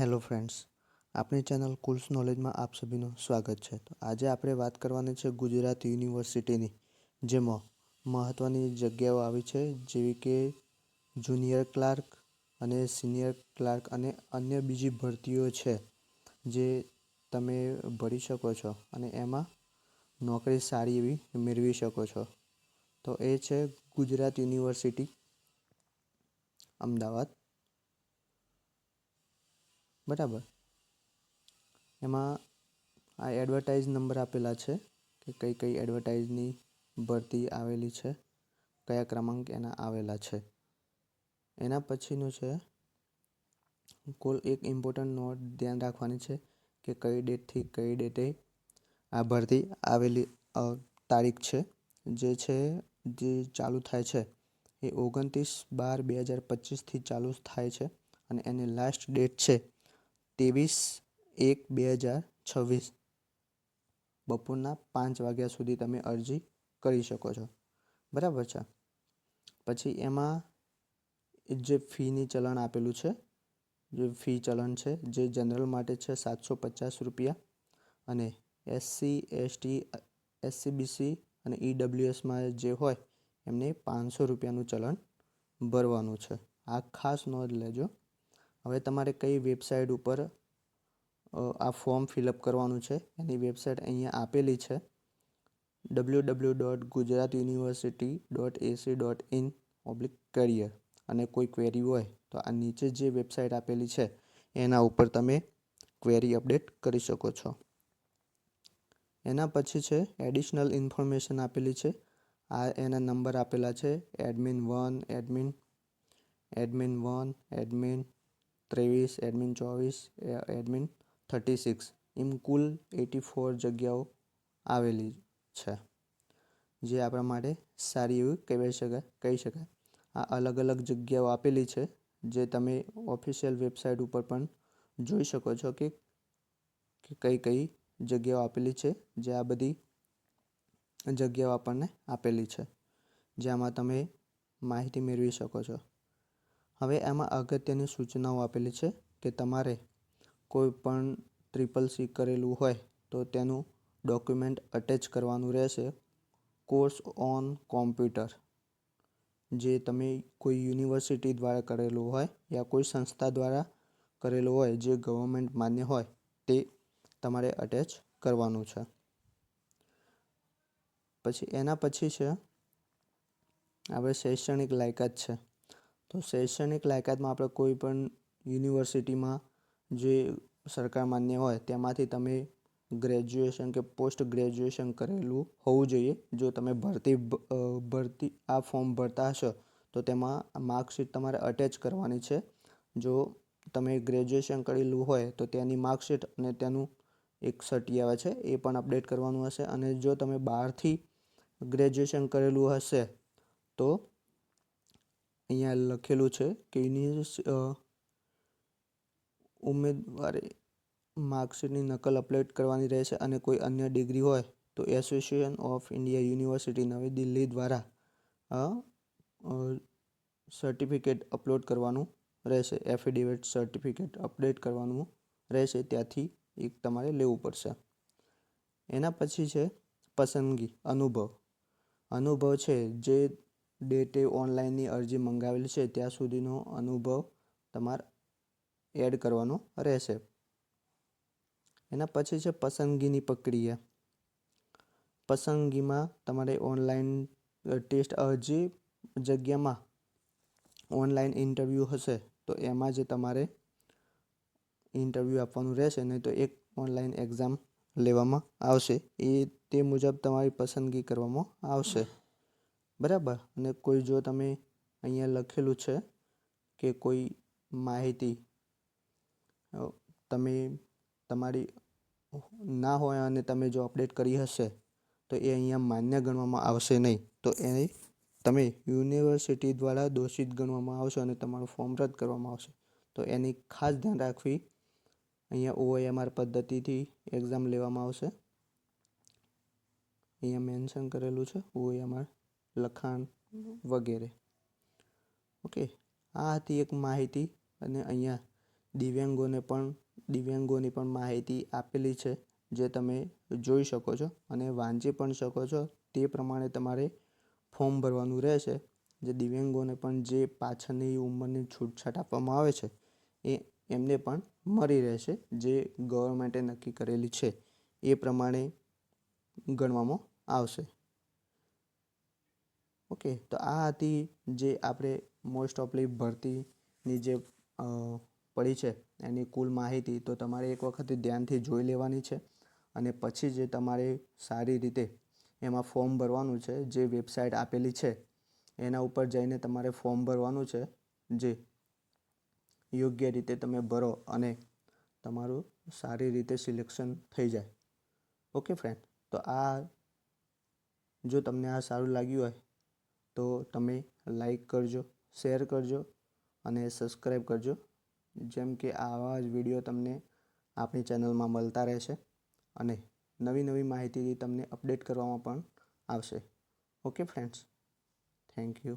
Hello friends આપણી channel કુલ્સ નોલેજમાં આપ સભીનું સ્વાગત છે. તો આજે આપણે વાત કરવાની છે ગુજરાત યુનિવર્સિટીની, જેમાં મહત્ત્વની જગ્યાઓ આવી છે, જેવી કે જુનિયર ક્લાર્ક અને સિનિયર ક્લાર્ક અને અન્ય બીજી ભરતીઓ છે, જે તમે ભરી શકો છો અને એમાં નોકરી સારી એવી મેળવી શકો છો. તો એ છે ગુજરાત યુનિવર્સિટી, અમદાવાદ. બરાબર. એમાં આ એડવર્ટાઇઝ નંબર આપેલા છે કે કઈ કઈ એડવર્ટાઇઝની ભરતી આવેલી છે, કયા ક્રમાંક એના આવેલા છે. એના પછીનું છે, કુલ એક ઇમ્પોર્ટન્ટ નોટ ધ્યાન રાખવાની છે કે કઈ ડેટથી કઈ ડેટે આ ભરતી આવેલી તારીખ છે. જે છે, જે ચાલુ થાય છે એ ઓગણત્રીસ બાર બે હજાર પચીસથી ચાલુ થાય છે અને એની લાસ્ટ ડેટ છે. ત્રેવીસ એક બે હજાર છવ્વીસ બપોરના પાંચ વાગ્યા સુધી તમે અરજી કરી શકો છો. બરાબર છે? પછી એમાં જે ફીની ચલણ આપેલું છે, જે ફી ચલણ છે, જે જનરલ માટે છે સાતસો પચાસ રૂપિયા અને એસસી, એસટી, એસસીબીસી અને ઈડબ્લ્યુએસમાં જે હોય એમને પાંચસો રૂપિયાનું ચલણ ભરવાનું છે. આ ખાસ નોંધ લેજો. હવે તમારે કઈ વેબસાઇટ ઉપર આ ફોર્મ ફિલઅપ કરવાનું છે? એની વેબસાઇટ અહીંયા આપેલી છે. W W dot Gujarat university dot AC dot in oblique career. અને કોઈ ક્વેરી હોય તો આ નીચે જે વેબસાઇટ આપેલી છે, એના ઉપર તમે ક્વેરી અપડેટ કરી શકો છો. એના પછી છે, એડિશનલ ઇન્ફોર્મેશન આપેલી છે. આ એના નંબર આપેલા છે, admin one, admin admin one, admin ત્રેવીસ, એડમિન ચોવીસ એડમિન થર્ટી સિક્સ. એમ કુલ એટી ફોર જગ્યાઓ આવેલી છે. જે આપણા માટે સારી એવી કહેવાય શકાય, કહી શકાય. આ અલગ અલગ જગ્યાઓ આપેલી છે, જે તમે ઓફિશિયલ વેબસાઇટ ઉપર પણ જોઈ શકો છો કે કઈ કઈ જગ્યાઓ આપેલી છે, જે આ બધી જગ્યાઓ આપણને આપેલી છે. જેમાં તમે માહિતી મેળવી શકો છો. હવે એમાં અગત્યની સૂચનાઓ આપેલી છે કે તમારે કોઈ પણ ટ્રિપલ સી કરેલું હોય તો તેનું ડોક્યુમેન્ટ અટેચ કરવાનું રહેશે. કોર્સ ઓન કોમ્પ્યુટર જે તમે કોઈ યુનિવર્સિટી દ્વારા કરેલું હોય યા કોઈ સંસ્થા દ્વારા કરેલું હોય જે ગવર્મેન્ટ માન્ય હોય તે તમારે અટેચ કરવાનું છે. પછી એના પછી છે, આપણે શૈક્ષણિક લાયકાત છે. તો શૈક્ષણિક લાયકાતમાં આપણે કોઈ પણ યુનિવર્સિટીમાં જે સરકાર માન્ય હોય તેમાંથી તમે ગ્રેજ્યુએશન કે પોસ્ટ ગ્રેજ્યુએશન કરેલું હોવું જોઈએ. જો તમે ભરતી ભરતી આ ફોર્મ ભરતા હશો, તો તેમાં માર્કશીટ તમારે અટેચ કરવાની છે. જો તમે ગ્રેજ્યુએશન કરેલું હોય, તો તેની માર્કશીટ અને તેનું એક સર્ટી આવે છે, એ પણ અપડેટ કરવાનું હશે. અને જો તમે બહારથી ગ્રેજ્યુએશન કરેલું હશે, તો અહીંયા લખેલું છે કે યુનિવર્સ ઉમેદવારે માર્કશીટની નકલ અપલોડ કરવાની રહેશે અને કોઈ અન્ય ડિગ્રી હોય તો એસોસિએશન ઓફ ઇન્ડિયા યુનિવર્સિટી નવી દિલ્હી દ્વારા સર્ટિફિકેટ અપલોડ કરવાનું રહેશે. એફિડેવિટ સર્ટિફિકેટ અપડેટ કરવાનું રહેશે. ત્યાંથી એક તમારે લેવું પડશે. એના પછી છે પસંદગી, અનુભવ. અનુભવ છે જે ડેટે ઓનલાઈનની અરજી મંગાવેલી છે, ત્યાં સુધીનો અનુભવ તમારે એડ કરવાનો રહેશે. એના પછી છે પસંદગીની પ્રક્રિયા. પસંદગીમાં તમારે ઓનલાઈન ટેસ્ટ અરજી જગ્યામાં ઓનલાઈન ઇન્ટરવ્યૂ હશે, તો એમાં જ તમારે ઇન્ટરવ્યૂ આપવાનું રહેશે, નહીં તો એક ઓનલાઈન એક્ઝામ લેવામાં આવશે. એ તે મુજબ તમારી પસંદગી કરવામાં આવશે. બરાબર. અને કોઈ જો તમે અહીંયા લખેલું છે કે કોઈ માહિતી તમે તમારી ના હોય અને તમે જો અપડેટ કરી હશે, તો એ અહીંયા માન્ય ગણવામાં આવશે નહીં. તો એ તમે યુનિવર્સિટી દ્વારા દોષિત ગણવામાં આવશે અને તમારું ફોર્મ રદ કરવામાં આવશે. તો એની ખાસ ધ્યાન રાખવી. અહીંયા ઓએમઆર પદ્ધતિથી એક્ઝામ લેવામાં આવશે. અહીંયા મેન્શન કરેલું છે ઓએમઆર લખાણ વગેરે. ઓકે આ હતી એક માહિતી અને અહીંયા દિવ્યાંગોને પણ દિવ્યાંગોની પણ માહિતી આપેલી છે જે તમે જોઈ શકો છો અને વાંચી પણ શકો છો. તે પ્રમાણે તમારે ફોર્મ ભરવાનું રહેશે જે દિવ્યાંગોને પણ જે પાછળની ઉંમરની છૂટછાટ આપવામાં આવે છે એ એમને પણ મળી રહેશે જે ગવર્મેન્ટે નક્કી કરેલી છે. એ પ્રમાણે ગણવામાં આવશે. ઓકે, તો આ હતી જે આપણે મોસ્ટ ઓફલી ભરતીની જે પડી છે, એની કુલ માહિતી. તો તમારે એક વખત ધ્યાનથી જોઈ લેવાની છે અને પછી જે તમારે સારી રીતે એમાં ફોર્મ ભરવાનું છે, જે વેબસાઇટ આપેલી છે, એના ઉપર જઈને તમારે ફોર્મ ભરવાનું છે, જે યોગ્ય રીતે તમે ભરો અને તમારું સારી રીતે સિલેક્શન થઈ જાય. ઓકે ફ્રેન્ડ તો આ જો તમને આ સારું લાગ્યું હોય તો તમે લાઈક કરજો શેર કરજો અને સબસ્ક્રાઈબ કરજો. જેમ કે આવા જ વીડિયો તમને આપણી ચેનલમાં મળતા રહેશે અને નવી નવી માહિતી તમને અપડેટ કરવામાં પણ આવશે. Okay friends thank you